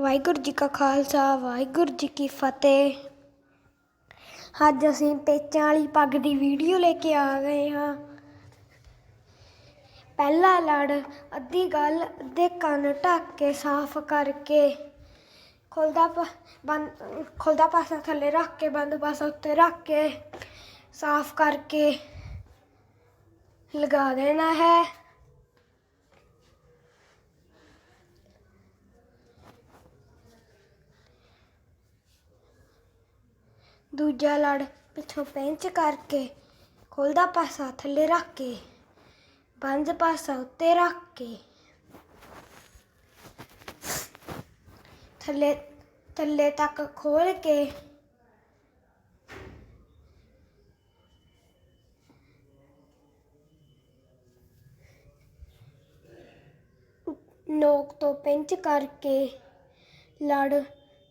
ਵਾਹਿਗੁਰੂ ਜੀ ਕਾ ਖਾਲਸਾ, ਵਾਹਿਗੁਰੂ ਜੀ ਕੀ ਫਤਿਹ। ਅੱਜ ਅਸੀਂ ਪੇਚਾਂ ਵਾਲੀ ਪੱਗ ਦੀ ਵੀਡੀਓ ਲੈ ਕੇ ਆ ਗਏ ਹਾਂ। ਪਹਿਲਾ ਲੜ, ਅੱਧੀ ਗੱਲ ਅੱਧੇ ਕੰਨ ਢੱਕ ਕੇ ਸਾਫ਼ ਕਰਕੇ ਖੁੱਲਦਾ ਪ- ਬੰਦ, ਖੁੱਲਦਾ ਪਾਸਾ ਥੱਲੇ ਰੱਖ ਕੇ, ਬੰਦ ਪਾਸਾ ਉੱਤੇ ਰੱਖ ਕੇ ਸਾਫ਼ ਕਰਕੇ ਲਗਾ ਦੇਣਾ ਹੈ। ਦੂਜਾ ਲੜ ਪਿੱਛੋਂ ਪੈਂਚ ਕਰਕੇ, ਖੋਲਦਾ ਪਾਸਾ ਥੱਲੇ ਰੱਖ ਕੇ, ਬੰਦ ਪਾਸਾ ਉੱਤੇ ਰੱਖ ਕੇ। ਥੱਲੇ ਥੱਲੇ ਤੱਕ ਖੋਲ ਕੇ, ਨੋਕ ਤੋਂ ਪਿੰਚ ਕਰਕੇ, ਲੜ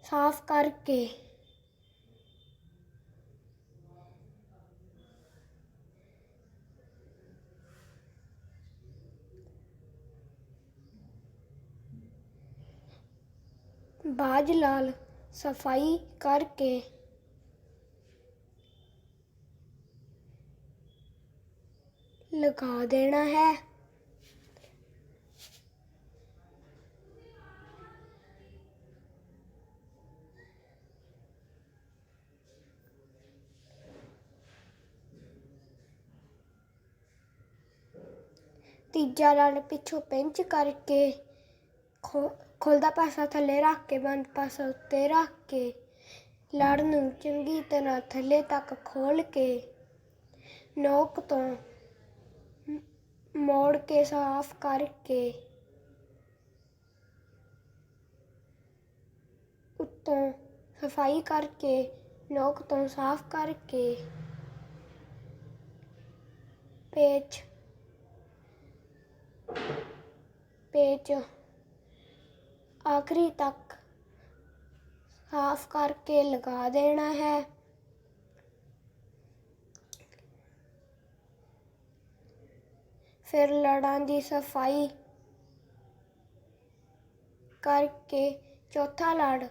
ਸਾਫ਼ ਕਰਕੇ ਬਾਜ ਲਾਲ ਸਫ਼ਾਈ ਕਰਕੇ ਲਗਾ ਦੇਣਾ ਹੈ। ਤੀਜਾ ਰਣ ਪਿੱਛੋਂ ਪਿੰਚ ਕਰਕੇ ਖੋ- ਖੁੱਲਦਾ ਪਾਸਾ ਥੱਲੇ ਰੱਖ ਕੇ ਬੰਦ ਪਾਸਾ ਉੱਤੇ ਰੱਖ ਕੇ ਲੜ ਨੂੰ ਚੰਗੀ ਤਰ੍ਹਾਂ ਥੱਲੇ ਤੱਕ ਖੋਲ ਕੇ ਨੋਕ ਤੋਂ ਮ- ਮੋੜ ਕੇ ਸਾਫ਼ ਕਰਕੇ ਉੱਤੋਂ ਸਫ਼ਾਈ ਕਰਕੇ ਨੋਕ ਤੋਂ ਸਾਫ਼ ਕਰਕੇ ਪੇਚ ਪੇਚ ਆਖਰੀ ਤੱਕ ਸਾਫ਼ ਕਰਕੇ ਲਗਾ ਦੇਣਾ ਹੈ। ਫਿਰ ਲੜਾਂ ਦੀ ਸਫ਼ਾਈ ਕਰਕੇ ਚੌਥਾ ਲੜ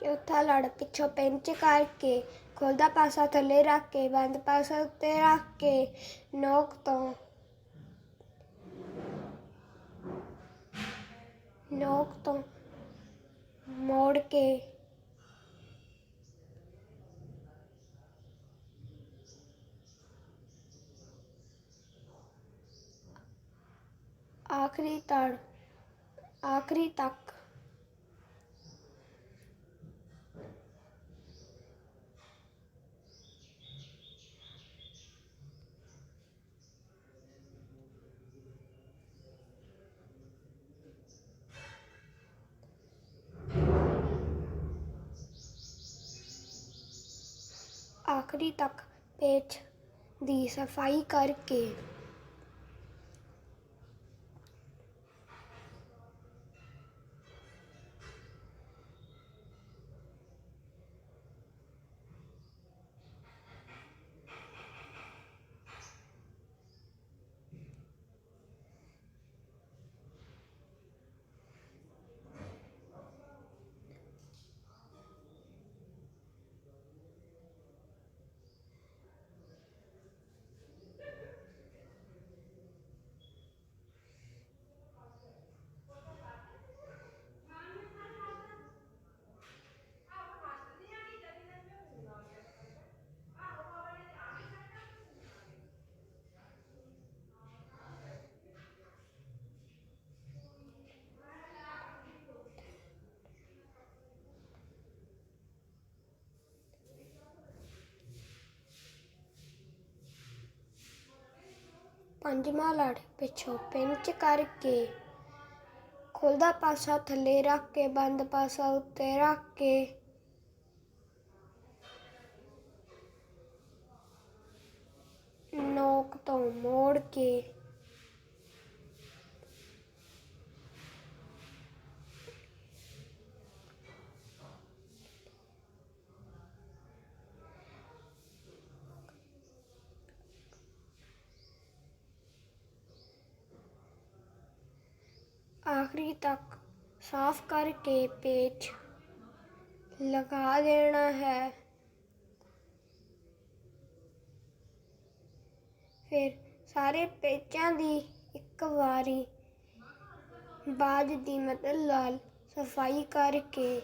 ਚੌਥਾ ਲੜ ਪਿੱਛੋਂ ਪਿੰਚ ਕਰਕੇ, ਖੁੱਲਦਾ ਪਾਸਾ ਥੱਲੇ ਰੱਖ ਕੇ, ਬੰਦ ਪਾਸਾ ਉੱਤੇ ਰੱਖ ਕੇ, ਨੋਕ ਤੋਂ ਨੋਕ ਤੋਂ ਮੋੜ ਕੇ ਆਖਰੀ ਤੜ, ਆਖਰੀ ਤੱਕ ਆਖਰੀ ਤੱਕ ਪੇਚ ਦੀ ਸਫ਼ਾਈ ਕਰਕੇ ਪੰਜਵਾਂ ਲੜ ਪਿੱਛੋਂ ਪਿੰਚ ਕਰਕੇ। ਖੁੱਲਦਾ ਪਾਸਾ ਥੱਲੇ ਰੱਖ ਕੇ, ਬੰਦ ਪਾਸਾ ਉੱਤੇ ਰੱਖ ਕੇ। ਨੋਕ ਤੋਂ ਮੋੜ ਕੇ। ਆਖਰੀ ਤੱਕ ਸਾਫ਼ ਕਰਕੇ ਪੇਚ ਲਗਾ ਦੇਣਾ ਹੈ। ਫਿਰ ਸਾਰੇ ਪੇਚਾਂ ਦੀ ਇੱਕ ਵਾਰੀ ਬਾਜ ਦੀ ਮਦਦ ਨਾਲ ਸਫ਼ਾਈ ਕਰਕੇ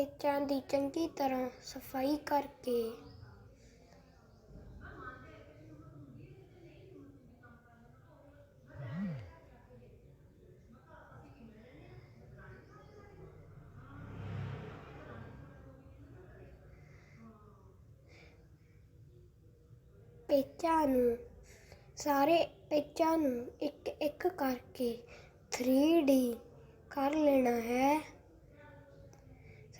ਪੇਚਾਂ ਦੀ ਚੰਗੀ ਤਰ੍ਹਾਂ ਸਫ਼ਾਈ ਕਰਕੇ। ਪੇਚਾਂ ਨੂੰ, ਸਾਰੇ ਪੇਚਾਂ ਨੂੰ ਇੱਕ ਇੱਕ ਕਰਕੇ 3D ਕਰ ਲੈਣਾ ਹੈ।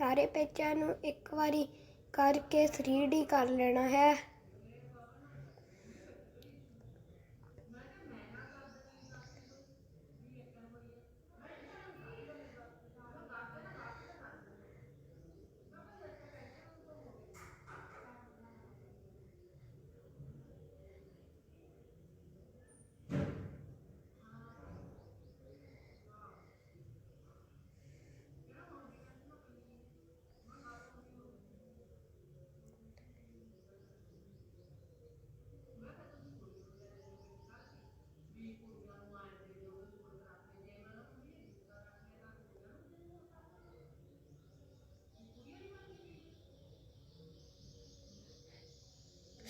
ਸਾਰੇ ਪੇਚਾਂ ਨੂੰ ਇੱਕ ਵਾਰੀ ਕਰਕੇ 3D ਕਰ ਲੈਣਾ ਹੈ।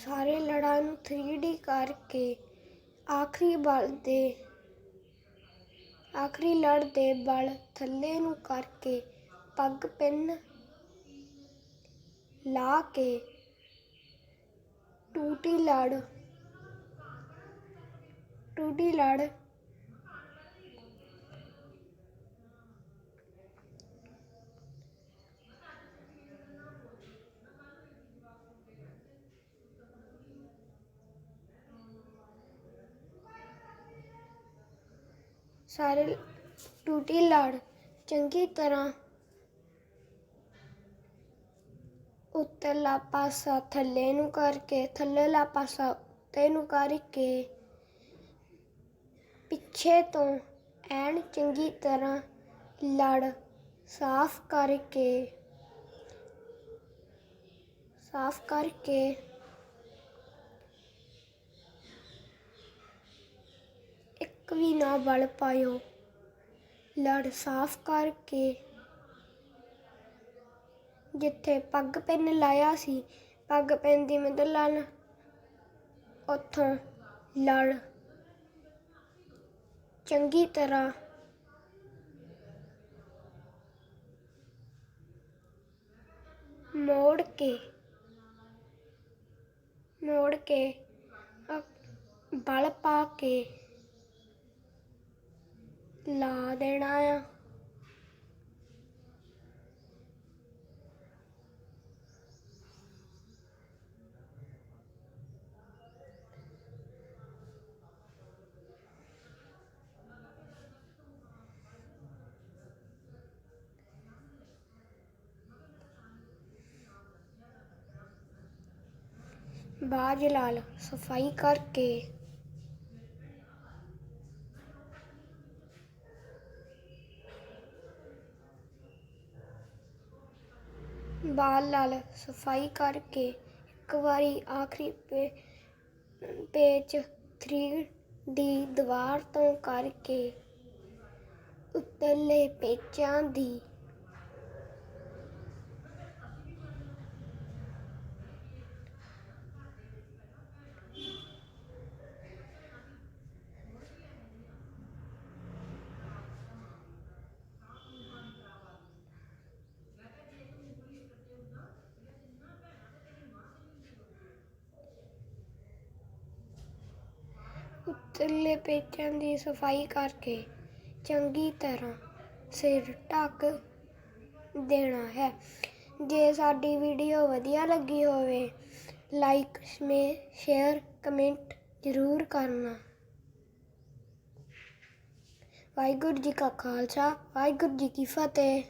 ਸਾਰੇ ਲੜਾਂ ਨੂੰ 3D ਕਰਕੇ ਆਖਰੀ ਬਲ ਦੇ, ਆਖਰੀ ਲੜ ਦੇ ਬਲ ਥੱਲੇ ਨੂੰ ਕਰਕੇ ਪੱਗ ਪਿੰਨ ਲਾ ਕੇ ਟੂਟੀ ਲੜ ਟੂਟੀ ਲੜ ਸਾਰੇ ਟੂਟੀ ਲੜ, ਚੰਗੀ ਤਰ੍ਹਾਂ ਉੱਤਰਲਾ ਪਾਸਾ ਥੱਲੇ ਨੂੰ ਕਰਕੇ ਥੱਲੇਲਾ ਪਾਸਾ ਉੱਤੇ ਨੂੰ ਕਰਕੇ। ਪਿੱਛੇ ਤੋਂ ਐਨ ਚੰਗੀ ਤਰ੍ਹਾਂ ਲੜ, ਸਾਫ਼ ਕਰਕੇ ਸਾਫ਼ ਕਰਕੇ ਇੱਕ ਵੀ ਨਾ ਵਲ ਪਾਇਓ। ਲੜ ਸਾਫ਼ ਕਰਕੇ ਜਿੱਥੇ ਪੱਗ ਪਿੰਨ ਲਾਇਆ ਸੀ, ਪੱਗ ਪਿੰਨ ਦੀ ਮਦਦ ਨਾਲ ਉੱਥੋਂ ਲੜ ਚੰਗੀ ਤਰ੍ਹਾਂ ਮੋੜ ਕੇ ਮੋੜ ਕੇ ਬਲ ਪਾ ਕੇ ਲਾ ਦੇਣਾ ਆ ਬਾਜ ਲਾਲ ਸਫ਼ਾਈ ਕਰਕੇ ਬਾਲ ਨਾਲ ਸਫ਼ਾਈ ਕਰਕੇ ਇੱਕ ਵਾਰੀ ਆਖਰੀ ਪੇ ਪੇਜ 3D ਦੀਵਾਰ ਤੋਂ ਕਰਕੇ ਉੱਤਰਲੇ ਪੇਚਾਂ ਦੀ ਤਿੱਲੇ ਪੇਚਾਂ ਦੀ ਸਫ਼ਾਈ ਕਰਕੇ ਚੰਗੀ ਤਰ੍ਹਾਂ ਸਿਰ ਢੱਕ ਦੇਣਾ ਹੈ। ਜੇ ਸਾਡੀ ਵੀਡੀਓ ਵਧੀਆ ਲੱਗੀ ਹੋਵੇ ਲਾਈਕ ਸ਼ੇਅਰ ਕਮੈਂਟ ਜ਼ਰੂਰ ਕਰਨਾ। ਵਾਹਿਗੁਰੂ ਜੀ ਕਾ ਖਾਲਸਾ, ਵਾਹਿਗੁਰੂ ਜੀ ਕੀ ਫਤਿਹ।